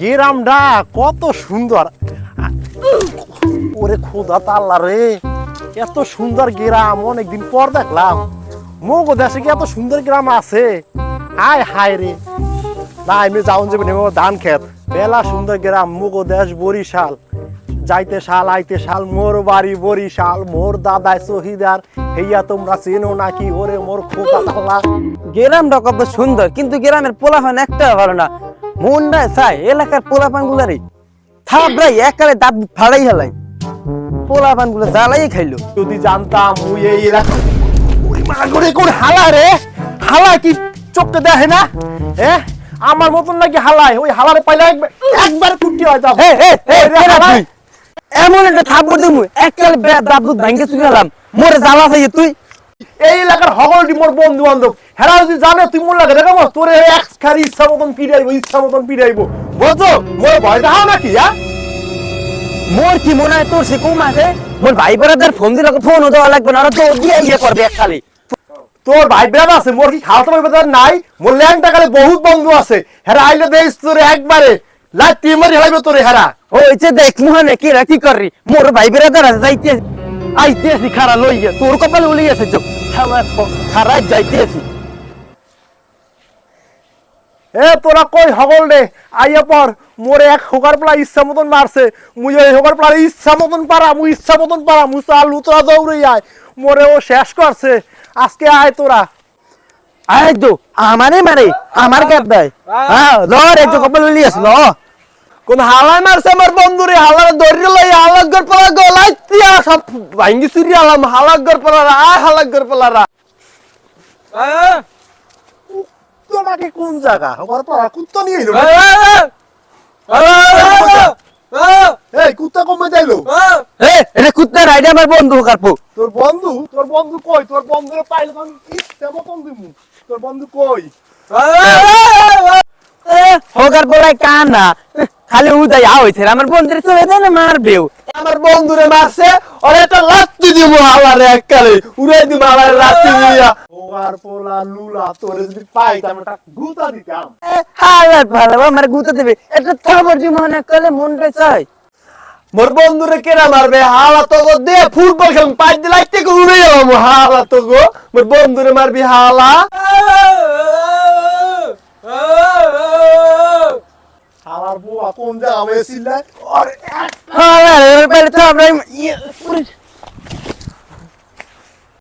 গ্রামটা কত সুন্দর। ওরে খোদা তাল্লা রে, এত সুন্দর গেরাম, অনেকদিন পর দেখলাম। মগো দেশে কি এত সুন্দর গ্রাম আছে? হায় হায় রে। না আমি যাউন যাবেন ধান খেত বেলা সুন্দর গ্রাম, মগো দেশ বরিশাল। যাইতে শাল আইতে শাল মোর বাড়ি বরিশাল মোর দাদাই শহীদার হেইয়া তোমরা চেনো নাকি? ওরে মোর খোদা তাল্লা গ্রামটা কত সুন্দর কিন্তু গ্রামের পোলাপান একটা ভালো না। মনটা চাই এলাকার পোলাপান গুলারে থাবড়াই একালে দাঁত ফাড়াই হেলাই। পোলাপানগুলো জ্বালাই খাইলো। যদি জানতাম মুই এই এলাকা ওরে মা করে কোন হালা রে? হালা কি চোখে দেখে না? এ আমার মতন নাকি হালায়? ওই হালারে পাইলে একবার একবার কুটি হয় যাবে। এমন একটা থাপ্পড় দিমু একালে দাঁত দুধ ভাঙ্গে চুকে গেলাম মোরে জ্বালা খাইয়ে তুই। এই এলাকার হগলটি মোর বন্ধু বান্ধব হেরা যদি জানে তুই মোর লাগে দেখাবো তোর এক্স খারি ইচ্ছা মতন পিড়াইবো ইচ্ছা মতন পিড়াইবো বুঝছ? মোর ভয় দেখাও নাকি হ্যাঁ? মোর কি মনে হয় তোর সে কম আছে? মোর ভাই বেড়াদের ফোন দিলে ফোন দেওয়া লাগবে না ওরা তো দিয়ে ইয়ে করবে এক খালি তোর ভাই বেড়া আছে মোর কি খাওয়াতে পারবে তার নাই? মোর ল্যাংটা কালে বহুত বন্ধু আছে। হেরা আইলে দেশ তোরে একবারে লাইতি মারি হেলাইবে তোরে হেরা। ওই যে দেখ মুহানে কি রা কি কররি? মোর ভাই বেড়াদের আছে যাইতে আইতে আছি খারা লইয়া। তোর কপালে উলি আছে চোখ আমার খারা যাইতে আছি এ তোরা কই হগল রে? আইয়া পর মোরে এক হোকার প্লা ইচ্ছা মতন মারছে। মুই ওই হোকার প্লা ইচ্ছা মতন পারা মুই ইচ্ছা মতন পারা মুই চাল তোরা দৌড়ে আয়। মোরে ও শেষ করছে। আজকে আয় তোরা। আয় আমারে মারে আমার গ্যাপ দেয়। হ্যাঁ ল রে কপালে উলি আছে ল। কোন হালাই মারছে আমার বন্ধু রে হালার দৌড়ে লই হালাগর পালা গলাই দিয়া সব ভাঙ্গি চুরি আলাম হালাগর পালা আয় হালাগর পালা রা তোরাকে কোন জায়গা পালা কুত্তা নিয়ে এলো এই কুত্তা কমে যাইলো এ এটা কুত্তা রাইডে আমার বন্ধু তোর বন্ধু তোর বন্ধু কই তোর বন্ধুরে পাইলে তো আমি ইচ্ছা মতন দিমু তোর বন্ধু কই হোকার বলাই কানা খালি উদাই আ হইছে আমার বন্ধুরে চলে না মারবেও। আমার বন্ধুরে মারছে ওর একটা লাত্তি দিব হালারে এককালে উড়াই দিব হালারে লাত্তি দিয়া। ওয়ার পোলা লুলা তোরে যদি পাই আমি একটা গুতা দিতাম। হালাত ভালো আমার গুতা দেবে। এটা থাবর জি মনে করলে মনটা চাই মোর বন্ধুরে কেনা মারবে? হালা তো গো দে ফুটবল খেলুন পাঁচ দিন লাগতে উড়ে গেলাম হালা তো গো। মোর বন্ধুরে মারবি হালা। হালার বুয়া কোন জায়গা মেয়ে সিল্লায়